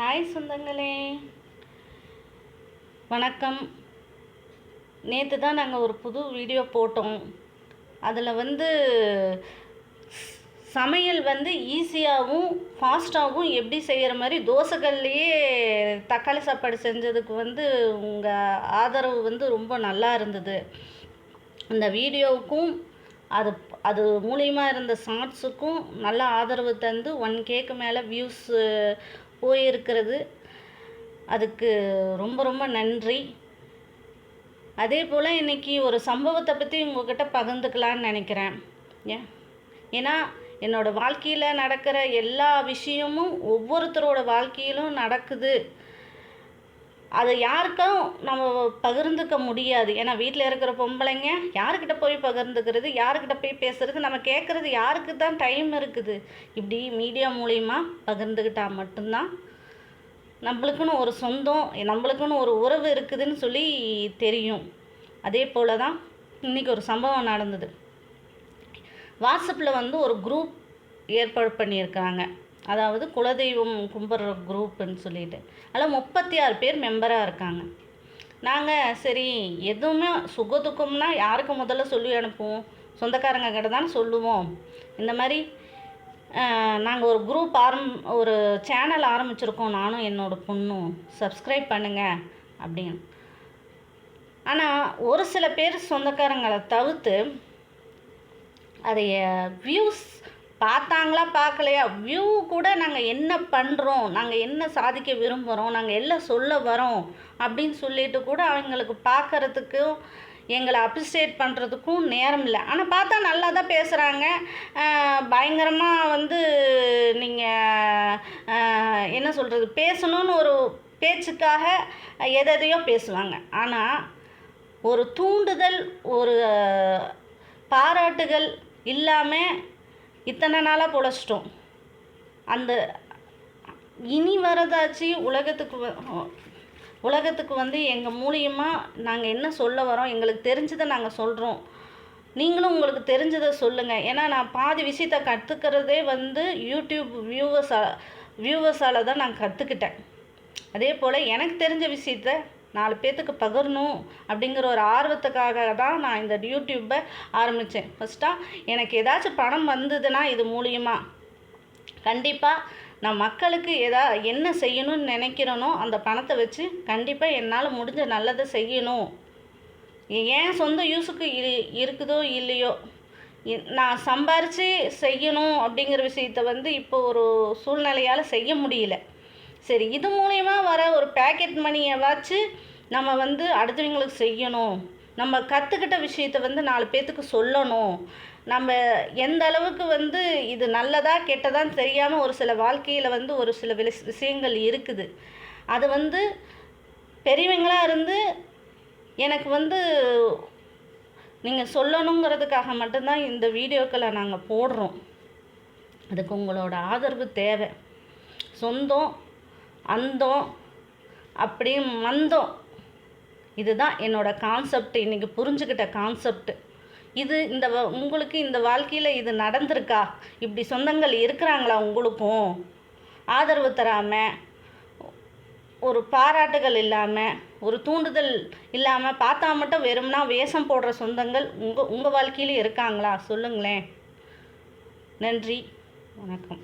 Hi சொந்தங்களே. வணக்கம். நேற்று தான் நாங்கள் ஒரு புது வீடியோ போட்டோம். அதில் வந்து சமையல் வந்து ஈஸியாகவும் ஃபாஸ்ட்டாகவும் எப்படி செய்கிற மாதிரி தோசைகள்லையே தக்காளி சாப்பாடு செஞ்சதுக்கு வந்து உங்கள் ஆதரவு வந்து ரொம்ப நல்லா இருந்தது. அந்த வீடியோவுக்கும் அது அது மூலியமாக இருந்த ஷார்ட்ஸுக்கும் நல்ல ஆதரவு தந்து ஒன் கேக்கு மேலே வியூஸு போயிருக்கிறது. அதுக்கு ரொம்ப ரொம்ப நன்றி. அதே போல் இன்றைக்கி ஒரு சம்பவத்தை பற்றி உங்கள்கிட்ட பகிர்ந்துக்கலான்னு நினைக்கிறேன். ஏன் ஏன்னா என்னோடய வாழ்க்கையில் நடக்கிற எல்லா விஷயமும் ஒவ்வொருத்தரோட வாழ்க்கையிலும் நடக்குது. அதை யாருக்கும் நம்ம பகிர்ந்துக்க முடியாது. ஏன்னா வீட்டில் இருக்கிற பொம்பளைங்க யாருக்கிட்ட போய் பகிர்ந்துக்கிறது யாருக்கிட்ட போய் பேசுறது நம்ம கேட்குறது யாருக்கு தான் டைம் இருக்குது. இப்படி மீடியா மூலிமா பகிர்ந்துக்கிட்டால் மட்டும்தான் நம்மளுக்குன்னு ஒரு சொந்தம் நம்மளுக்குன்னு ஒரு உறவு இருக்குதுன்னு சொல்லி தெரியும். அதே போல் தான் இன்றைக்கி ஒரு சம்பவம் நடந்தது. வாட்ஸ்அப்பில் வந்து ஒரு குரூப் ஏற்பாடு பண்ணியிருக்காங்க அதாவது குலதெய்வம் கும்பிட்ற குரூப்புன்னு சொல்லிட்டு. அதில் முப்பத்தி ஆறு பேர் மெம்பராக இருக்காங்க. நாங்கள் சரி எதுவுமே சுக துக்கம்னா யாருக்கு முதல்ல சொல்லி அனுப்புவோம்? சொந்தக்காரங்க கிட்ட தானே சொல்லுவோம். இந்த மாதிரி நாங்கள் ஒரு குரூப் ஆரம் ஒரு சேனல் ஆரம்பிச்சிருக்கோம் நானும் என்னோடய பொண்ணும். சப்ஸ்கிரைப் பண்ணுங்கள் அப்படின்னு. ஆனால் ஒரு சில பேர் சொந்தக்காரங்களை தவிர்த்து அதைய வியூஸ் பார்த்தாங்களா பார்க்கலையா? வியூ கூட நாங்கள் என்ன பண்ணுறோம் நாங்கள் என்ன சாதிக்க விரும்புகிறோம் நாங்கள் எல்லாம் சொல்ல வரோம்? அப்படின்னு சொல்லிட்டு கூட அவங்களுக்கு பார்க்குறதுக்கும் எங்களை அப்ரிசியேட் பண்ணுறதுக்கும் நேரம் இல்லை. ஆனால் பார்த்தா நல்லா தான் பேசுகிறாங்க பயங்கரமாக வந்து நீங்கள் என்ன சொல்கிறது பேசணும்னு ஒரு பேச்சுக்காக எதையோ பேசுவாங்க. ஆனால் ஒரு தூண்டுதல் ஒரு பாராட்டுகள் இல்லாமல் இத்தனை நாளாக பொழைச்சிட்டோம். அந்த இனி வரதாச்சு உலகத்துக்கு வ- உலகத்துக்கு வந்து எங்கள் மூலியமாக நாங்கள் என்ன சொல்ல வரோம் எங்களுக்கு தெரிஞ்சதை நாங்கள் சொல்கிறோம் நீங்களும் உங்களுக்கு தெரிஞ்சதை சொல்லுங்கள் ஏன்னா நான் பாதி விஷயத்த கற்றுக்கிறதே வந்து யூடியூப் வியூவர்ஸால் வியூவர்ஸால் தான் நான் கற்றுக்கிட்டேன் அதே போல் எனக்கு தெரிஞ்ச விஷயத்த நாலு பேர்த்துக்கு பகிரணும் அப்படிங்கிற ஒரு ஆர்வத்துக்காக தான் நான் இந்த யூடியூப்பை ஆரம்பித்தேன். ஃபஸ்ட்டாக எனக்கு ஏதாச்சும் பணம் வந்ததுன்னா இது மூலியமாக கண்டிப்பாக நான் மக்களுக்கு எதா என்ன செய்யணும்னு நினைக்கிறேனோ அந்த பணத்தை வச்சு கண்டிப்பாக என்னால் முடிஞ்ச நல்லதை செய்யணும். ஏன் சொந்த யூஸுக்கு இ- இருக்குதோ இல்லையோ? நான் சம்பாரித்து செய்யணும் அப்படிங்கிற விஷயத்த வந்து இப்போ ஒரு சூழ்நிலையால் செய்ய முடியல. சரி இது மூலயமா வர ஒரு பேக்கெட் மணியை நம்ம வந்து அடுத்தவங்களுக்கு செய்யணும். நம்ம கற்றுக்கிட்ட விஷயத்த வந்து நாலு பேர்த்துக்கு சொல்லணும். நம்ம எந்த அளவுக்கு வந்து இது நல்லதா கெட்டதான்னு தெரியாமல் ஒரு சில வாழ்க்கையில் வந்து ஒரு சில வில- விஷயங்கள் இருக்குது. அது வந்து பெரியவங்களாக இருந்து எனக்கு வந்து நீங்கள் சொல்லணுங்கிறதுக்காக மட்டும்தான் இந்த வீடியோக்களை நாங்கள் போடுறோம். அதுக்கு உங்களோட ஆதரவு தேவை. சொந்தம் அந்தம் அப்படி மந்தம். இதுதான் என்னோட கான்செப்ட் இன்றைக்கி புரிஞ்சுக்கிட்ட கான்செப்ட் இது இந்த உங்களுக்கு இந்த வாழ்க்கையில் இது நடந்திருக்கா? இப்படி சொந்தங்கள் இருக்கிறாங்களா உங்களுக்கும்? ஆதரவு தராமல் ஒரு பாராட்டுகள் இல்லாமல் ஒரு தூண்டுதல் இல்லாமல் பார்த்தா மட்டும் வெறும்னா வேஷம் போடுற சொந்தங்கள் உங்கள் உங்கள் வாழ்க்கையிலும் இருக்காங்களா? சொல்லுங்களேன். நன்றி. வணக்கம்.